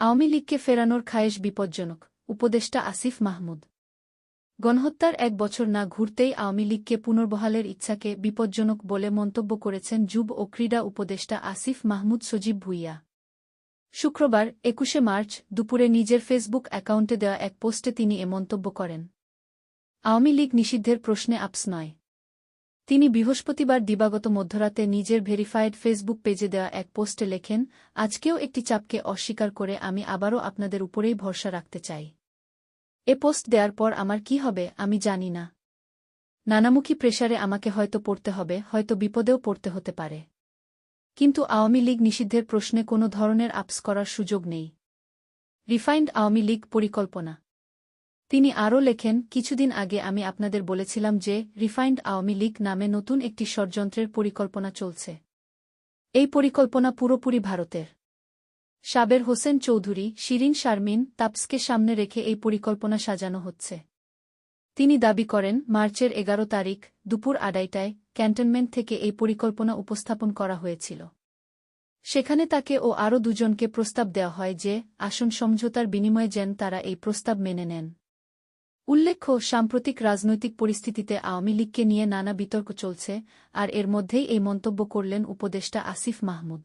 আওয়ামী লীগকে ফেরানোর খায়েশ বিপজ্জনক, উপদেষ্টা আসিফ মাহমুদ। গণহত্যার এক বছর না ঘুরতেই আওয়ামী লীগকে পুনর্বহালের ইচ্ছাকে বিপজ্জনক বলে মন্তব্য করেছেন যুব ও ক্রীড়া উপদেষ্টা আসিফ মাহমুদ সজীব ভুইয়া। শুক্রবার, একুশে মার্চ, দুপুরে নিজের ফেসবুক অ্যাকাউন্টে দেওয়া এক পোস্টে তিনি এ মন্তব্য করেন। আওয়ামী লীগ নিষিদ্ধের প্রশ্নে আপস নয়। তিনি বৃহস্পতিবার দিবাগত মধ্যরাতে নিজের ভেরিফায়েড ফেসবুক পেজে দেওয়া এক পোস্টে লেখেন, আজকেও একটি চাপকে অস্বীকার করে আমি আবারও আপনাদের উপরেই ভরসা রাখতে চাই। এ পোস্ট দেওয়ার পর আমার কি হবে, আমি জানি না। নানামুখী প্রেসারে আমাকে হয়তো পড়তে হবে, হয়তো বিপদেও পড়তে হতে পারে। কিন্তু আওয়ামী লীগ নিষিদ্ধের প্রশ্নে কোনো ধরনের আপস করার সুযোগ নেই। রিফাইন্ড আওয়ামী লীগ পরিকল্পনা তিনি আরও লেখেন, কিছুদিন আগে আমি আপনাদের বলেছিলাম যে, রিফাইন্ড আওয়ামী লীগ নামে নতুন একটি ষড়যন্ত্রের পরিকল্পনা চলছে। এই পরিকল্পনা পুরোপুরি ভারতের। সাবের হোসেন চৌধুরী, শিরিন শারমিন, তাপসকে সামনে রেখে এই পরিকল্পনা সাজানো হচ্ছে। তিনি দাবি করেন, মার্চের এগারো তারিখ, দুপুর আড়াইটায়, ক্যান্টনমেন্ট থেকে এই পরিকল্পনা উপস্থাপন করা হয়েছিল। সেখানে তাকে ও আরও দুজনকে প্রস্তাব দেওয়া হয় যে, আসন সমঝোতার বিনিময়ে যেন তারা এই প্রস্তাব মেনে নেন। উল্লেখ্য, সাম্প্রতিক রাজনৈতিক পরিস্থিতিতে আওয়ামী লীগকে নিয়ে নানা বিতর্ক চলছে, আর এর মধ্যেই এই মন্তব্য করলেন উপদেষ্টা আসিফ মাহমুদ।